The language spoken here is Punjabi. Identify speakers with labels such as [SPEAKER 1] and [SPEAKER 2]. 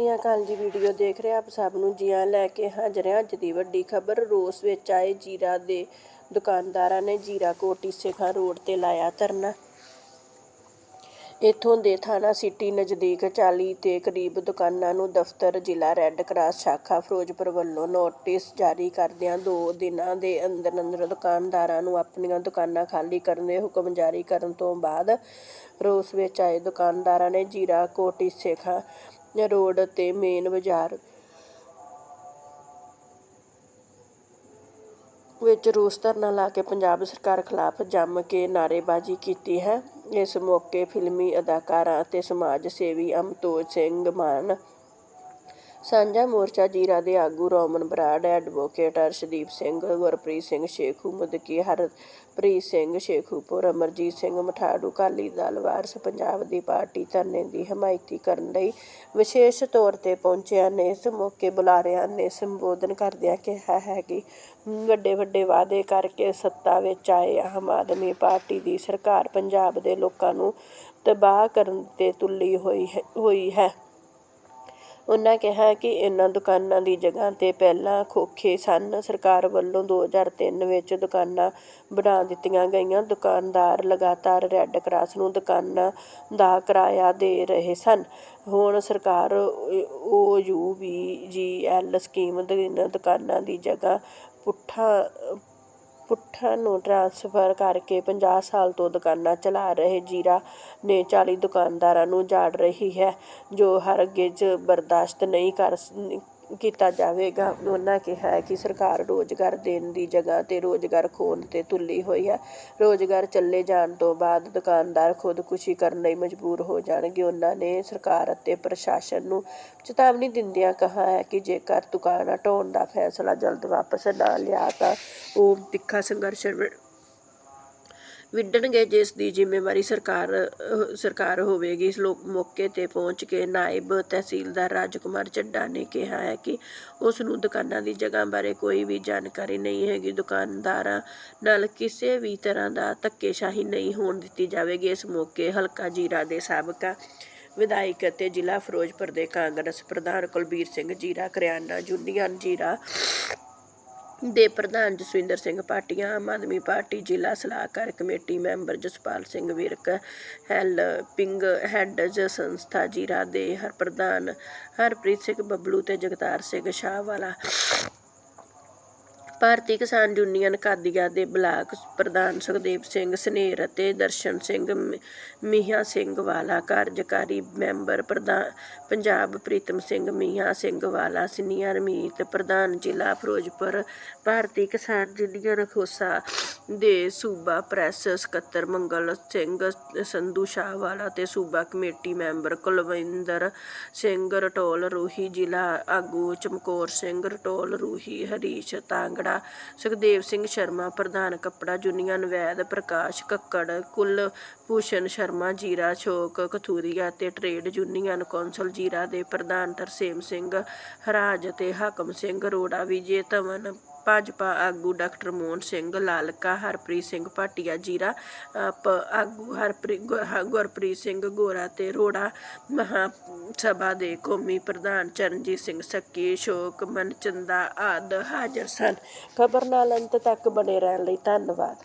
[SPEAKER 1] ਸ੍ਰੀ ਅਕਾਲ ਜੀ ਵੀਡੀਓ ਦੇਖ ਰਹੇ ਆਪ ਸਭ ਨੂੰ ਜੀਆਂ ਲੈ ਕੇ ਹਾਜ਼ਰ ਹਾਂ ਅੱਜ ਦੀ ਵੱਡੀ ਖਬਰ। ਰੋਸ ਵਿੱਚ ਆਏ ਜੀਰਾ ਦੇ ਦੁਕਾਨਦਾਰਾਂ ਨੇ ਜੀਰਾ ਕੋਟੀ ਸਿਖਾ ਰੋਡ ਤੇ ਲਾਇਆ ਧਰਨਾ। ਇੱਥੋਂ ਦੇ ਥਾਣਾ ਸਿਟੀ ਨਜ਼ਦੀਕ 40 ਤੇ ਕਰੀਬ ਦੁਕਾਨਾਂ ਨੂੰ ਦਫ਼ਤਰ ਜ਼ਿਲ੍ਹਾ ਰੈੱਡ ਕਰਾਸ ਸ਼ਾਖਾ ਫਿਰੋਜ਼ਪੁਰ ਵੱਲੋਂ ਨੋਟਿਸ ਜਾਰੀ ਕਰਦਿਆਂ ਦੋ ਦਿਨਾਂ ਦੇ ਅੰਦਰ ਅੰਦਰ ਦੁਕਾਨਦਾਰਾਂ ਨੂੰ ਆਪਣੀਆਂ ਦੁਕਾਨਾਂ ਖਾਲੀ ਕਰਨ ਦੇ ਹੁਕਮ ਜਾਰੀ ਕਰਨ ਤੋਂ ਬਾਅਦ ਰੋਸ ਵਿੱਚ ਆਏ ਦੁਕਾਨਦਾਰਾਂ ਨੇ ਜੀਰਾ ਕੋਟੀ ਸੇਖਾ ਰੋਡ ਤੇ ਮੇਨ ਬਾਜ਼ਾਰ ਵਿੱਚ ਰੋਸ ਧਰਨਾ ਲਾ ਕੇ ਪੰਜਾਬ ਸਰਕਾਰ ਖਿਲਾਫ ਜੰਮ ਕੇ ਨਾਅਰੇਬਾਜ਼ੀ ਕੀਤੀ ਹੈ। ਇਸ ਮੌਕੇ ਫਿਲਮੀ ਅਦਾਕਾਰਾ ਅਤੇ ਸਮਾਜ ਸੇਵੀ ਅਮਤੋਜ ਸਿੰਘ ਮਾਨ ਸਾਂਝਾ ਮੋਰਚਾ ਜੀਰਾ ਦੇ ਆਗੂ ਰੋਮਨ ਬਰਾੜ, ਐਡਵੋਕੇਟ ਅਰਸ਼ਦੀਪ ਸਿੰਘ, ਗੁਰਪ੍ਰੀਤ ਸਿੰਘ ਸ਼ੇਖੂ, ਮੁਦਕੀ ਹਰਪ੍ਰੀਤ ਸਿੰਘ ਸ਼ੇਖੂਪੁਰ ਅਮਰਜੀਤ ਸਿੰਘ ਮਠਾੜੂ ਕਾਲੀ ਦਲ, ਵਾਰਸ ਪੰਜਾਬ ਦੀ ਪਾਰਟੀ ਧਰਨੇ ਦੀ ਹਮਾਇਤੀ ਕਰਨ ਲਈ ਵਿਸ਼ੇਸ਼ ਤੌਰ ਤੇ ਪਹੁੰਚਿਆ ਨੇ। ਇਸ ਮੌਕੇ ਬੁਲਾਰਿਆਂ ਨੇ ਸੰਬੋਧਨ ਕਰਦਿਆਂ ਕਿਹਾ ਹੈ ਕਿ ਵੱਡੇ ਵੱਡੇ ਵਾਅਦੇ ਕਰਕੇ ਸੱਤਾ ਵਿੱਚ ਆਏ ਆਮ ਆਦਮੀ ਪਾਰਟੀ ਦੀ ਸਰਕਾਰ ਪੰਜਾਬ ਦੇ ਲੋਕਾਂ ਨੂੰ ਤਬਾਹ ਕਰਨ ਤੇ ਤੁਲੀ ਹੋਈ ਹੈ ਹੋਈ ਹੈ। ਉਹਨਾਂ ਕਿਹਾ ਕਿ ਇਹਨਾਂ ਦੁਕਾਨਾਂ ਦੀ ਜਗ੍ਹਾ ਤੇ ਪਹਿਲਾਂ ਖੋਖੇ ਸਨ। ਸਰਕਾਰ ਵੱਲੋਂ 2003 ਵਿੱਚ ਦੁਕਾਨਾਂ ਬਣਾ ਦਿੱਤੀਆਂ ਗਈਆਂ। ਦੁਕਾਨਦਾਰ ਲਗਾਤਾਰ ਰੈੱਡ ਕਰਾਸ ਨੂੰ ਦੁਕਾਨਾਂ ਦਾ ਕਿਰਾਇਆ ਦੇ ਰਹੇ ਸਨ। ਹੁਣ ਸਰਕਾਰ ਉਹ you we G L scheme ਦੇ ਦੁਕਾਨਾਂ ਦੀ ਜਗ੍ਹਾ ਪੁੱਠਾ ਪੁੱਠਾ ਨੂੰ ਟ੍ਰਾਂਸਫਰ ਕਰਕੇ 50 ਸਾਲ ਤੋਂ ਦੁਕਾਨਾਂ ਚਲਾ ਰਹੇ ਜੀਰਾ ਨੇ 40 ਦੁਕਾਨਦਾਰਾਂ ਨੂੰ ਜਾੜ ਰਹੀ ਹੈ, ਜੋ ਹਰਗਿਜ਼ ਬਰਦਾਸ਼ਤ ਨਹੀਂ ਕਰ ਕੀਤਾ ਜਾਵੇਗਾ। ਉਹਨਾਂ ਕਿਹਾ ਕਿ ਸਰਕਾਰ ਰੋਜ਼ਗਾਰ ਦੇਣ ਦੀ ਜਗ੍ਹਾ ਤੇ ਰੋਜ਼ਗਾਰ ਖੋਣ ਤੇ ਤੁੱਲੀ ਹੋਈ ਹੈ। ਰੋਜ਼ਗਾਰ ਚੱਲੇ ਜਾਣ ਤੋਂ ਬਾਅਦ ਦੁਕਾਨਦਾਰ ਖੁਦਕੁਸ਼ੀ ਕਰਨ ਲਈ ਮਜਬੂਰ ਹੋ ਜਾਣਗੇ। ਉਹਨਾਂ ਨੇ ਸਰਕਾਰ ਅਤੇ ਪ੍ਰਸ਼ਾਸਨ ਨੂੰ ਚੇਤਾਵਨੀ ਦਿੰਦਿਆਂ ਕਿਹਾ ਹੈ ਕਿ ਜੇਕਰ ਦੁਕਾਨ ਹਟਾਉਣ ਦਾ ਫੈਸਲਾ ਜਲਦ ਵਾਪਸ ਨਾ ਲਿਆ ਤਾਂ ਉਹ ਤਿੱਖਾ ਸੰਘਰਸ਼ ਵਿੱਢਣਗੇ ਜਿਸ ਦੀ ਜ਼ਿੰਮੇਵਾਰੀ ਸਰਕਾਰ ਸਰਕਾਰ ਹੋਵੇਗੀ। ਇਸ ਲੋਕ, ਮੌਕੇ ਤੇ ਪਹੁੰਚ ਕੇ ਨਾਇਬ ਤਹਿਸੀਲਦਾਰ ਰਾਜਕੁਮਾਰ ਚੱਡਾ ਨੇ ਕਿਹਾ ਹੈ ਕਿ ਉਸ ਨੂੰ ਦੁਕਾਨਾਂ ਦੀ ਜਗ੍ਹਾ ਬਾਰੇ ਕੋਈ ਵੀ ਜਾਣਕਾਰੀ ਨਹੀਂ ਹੈਗੀ। ਦੁਕਾਨਦਾਰਾਂ ਨਾਲ ਕਿਸੇ ਵੀ ਤਰ੍ਹਾਂ ਦਾ ਧੱਕੇਸ਼ਾਹੀ ਨਹੀਂ ਹੋਣ ਦਿੱਤੀ ਜਾਵੇਗੀ। ਇਸ ਮੌਕੇ ਹਲਕਾ ਜੀਰਾ ਦੇ ਸਾਬਕਾ ਵਿਧਾਇਕ ਅਤੇ ਜ਼ਿਲ੍ਹਾ ਫਿਰੋਜ਼ਪੁਰ ਦੇ ਕਾਂਗਰਸ ਪ੍ਰਧਾਨ ਕੁਲਬੀਰ ਸਿੰਘ ਜੀਰਾ, ਕਰਿਆਨਾ ਯੂਨੀਅਨ ਜੀਰਾ ਦੇ ਪ੍ਰਧਾਨ ਜਸਵਿੰਦਰ ਸਿੰਘ ਪਾਟੀਆਂ, ਆਮ ਆਦਮੀ ਪਾਰਟੀ ਜ਼ਿਲ੍ਹਾ ਸਲਾਹਕਾਰ committee member Jaspal Singh Virk, helping hands ਸੰਸਥਾ ਜੀਰਾ ਦੇ ਹਰ ਪ੍ਰਧਾਨ ਹਰਪ੍ਰੀਤ ਸਿੰਘ ਬੱਬਲੂ ਤੇ ਜਗਤਾਰ ਸਿੰਘ ਸ਼ਾਹ ਵਾਲਾ ਭਾਰਤੀ ਕਿਸਾਨ ਯੂਨੀਅਨ ਕਾਦੀਆਂ ਦੇ ਬਲਾਕ ਪ੍ਰਧਾਨ ਸੁਖਦੇਵ ਸਿੰਘ ਸਨੇਰ ਅਤੇ ਦਰਸ਼ਨ ਸਿੰਘ ਮ- ਮੀਆਂ ਸਿੰਘ ਵਾਲਾ, ਕਾਰਜਕਾਰੀ ਮੈਂਬਰ ਪ੍ਰਧਾਨ ਪੰਜਾਬ ਪ੍ਰੀਤਮ ਸਿੰਘ ਮੀਆਂ ਸਿੰਘ ਵਾਲਾ, ਸੀਨੀਅਰ ਮੀਤ ਪ੍ਰਧਾਨ ਜ਼ਿਲ੍ਹਾ ਫਿਰੋਜ਼ਪੁਰ, ਭਾਰਤੀ ਕਿਸਾਨ ਯੂਨੀਅਨ ਖੋਸਾ ਦੇ ਸੂਬਾ ਪ੍ਰੈਸ ਸਕੱਤਰ ਮੰਗਲ ਸਿੰਘ ਸੰਧੂ ਸ਼ਾਹਵਾਲਾ ਤੇ ਸੂਬਾ ਕਮੇਟੀ ਮੈਂਬਰ ਕੁਲਵਿੰਦਰ ਸਿੰਘ ਰਟੋਲ ਰੂਹੀ ਜ਼ਿਲ੍ਹਾ ਆਗੂ ਚਮਕੌਰ ਸਿੰਘ ਰਟੋਲ ਰੂਹੀ ਹਰੀਸ਼ ਤਾਂਗੜਾ, ਸੁਖਦੇਵ ਸਿੰਘ ਸ਼ਰਮਾ, ਪ੍ਰਧਾਨ ਕੱਪੜਾ ਯੂਨੀਅਨ ਵੈਦ ਪ੍ਰਕਾਸ਼ ਕੱਕੜ ਕੁਲ ਭੂਸ਼ਣ ਸ਼ਰਮਾ, ਜੀਰਾ ਸ਼ੋਕ ਕਥੂਰੀਆ ਤੇ ਟ੍ਰੇਡ ਯੂਨੀਅਨ ਕੌਂਸਲ ਜੀਰਾ ਦੇ ਪ੍ਰਧਾਨ ਤਰਸੇਮ ਸਿੰਘ ਹਰਾਜ ਅਤੇ ਹਾਕਮ ਸਿੰਘ ਰੋੜਾ ਵਿਜੇ ਧਵਨ ਭਾਜਪਾ ਆਗੂ ਡਾਕਟਰ ਮੋਹਨ ਸਿੰਘ, ਲਾਲਕਾ ਹਰਪ੍ਰੀਤ ਸਿੰਘ ਭਾਟੀਆ, ਜੀਰਾ ਆਪ ਆਗੂ ਹਰਪ੍ਰੀਤ ਗੁਰਪ੍ਰੀਤ ਸਿੰਘ ਗੋਰਾ ਤੇ ਰੋੜਾ ਮਹਾ ਸਭਾ ਦੇ ਕੌਮੀ ਪ੍ਰਧਾਨ ਚਰਨਜੀਤ ਸਿੰਘ ਸੱਕੀ ਅਸ਼ੋਕ ਮਨਚੰਦਾ ਆਦ ਹਾਜ਼ਰ ਸਨ। ਖਬਰ ਨਾਲ ਅੰਤ ਤੱਕ ਬਣੇ ਰਹਿਣ ਲਈ ਧੰਨਵਾਦ।